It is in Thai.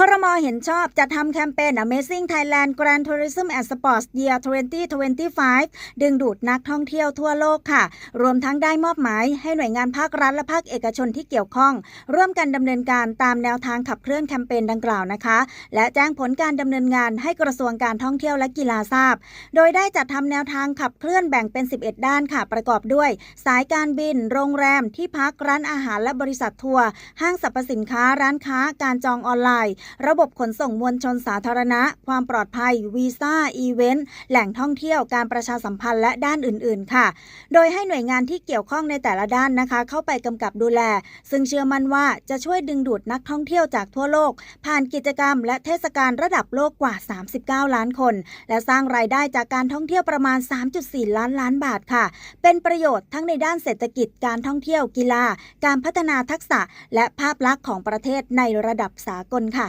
ครมเห็นชอบจะทำแคมเปญ Amazing Thailand Grand Tourism and Sports Year 2025 ดึงดูดนักท่องเที่ยวทั่วโลกค่ะ รวมทั้งได้มอบหมายให้หน่วยงานภาครัฐและภาคเอกชนที่เกี่ยวข้อง ร่วมกันดำเนินการตามแนวทางขับเคลื่อนแคมเปญดังกล่าวนะคะ และแจ้งผลการดำเนินงานให้กระทรวงการท่องเที่ยวและกีฬาทราบ โดยได้จัดทำแนวทางขับเคลื่อนแบ่งเป็น 11 ด้านค่ะ ประกอบด้วย สายการบิน โรงแรม ที่พัก ร้านอาหารและบริษัททัวร์ ห้างสรรพสินค้า ร้านค้า การจองออนไลน์ระบบขนส่งมวลชนสาธารณะ ความปลอดภัย วีซ่า อีเวนต์ แหล่งท่องเที่ยว การประชาสัมพันธ์และด้านอื่น ๆ ค่ะ โดยให้หน่วยงานที่เกี่ยวข้องในแต่ละด้านนะคะ เข้าไปกำกับดูแล ซึ่งเชื่อมั่นว่าจะช่วยดึงดูดนักท่องเที่ยวจากทั่วโลก ผ่านกิจกรรม และเทศกาลระดับโลกกว่า 39 ล้านคน และสร้างรายได้จากการท่องเที่ยวประมาณ 3.4 ล้านล้านบาทค่ะ เป็นประโยชน์ทั้งในด้านเศรษฐกิจ การท่องเที่ยว กีฬา การพัฒนาทักษะ และภาพลักษณ์ของประเทศในระดับสากลค่ะ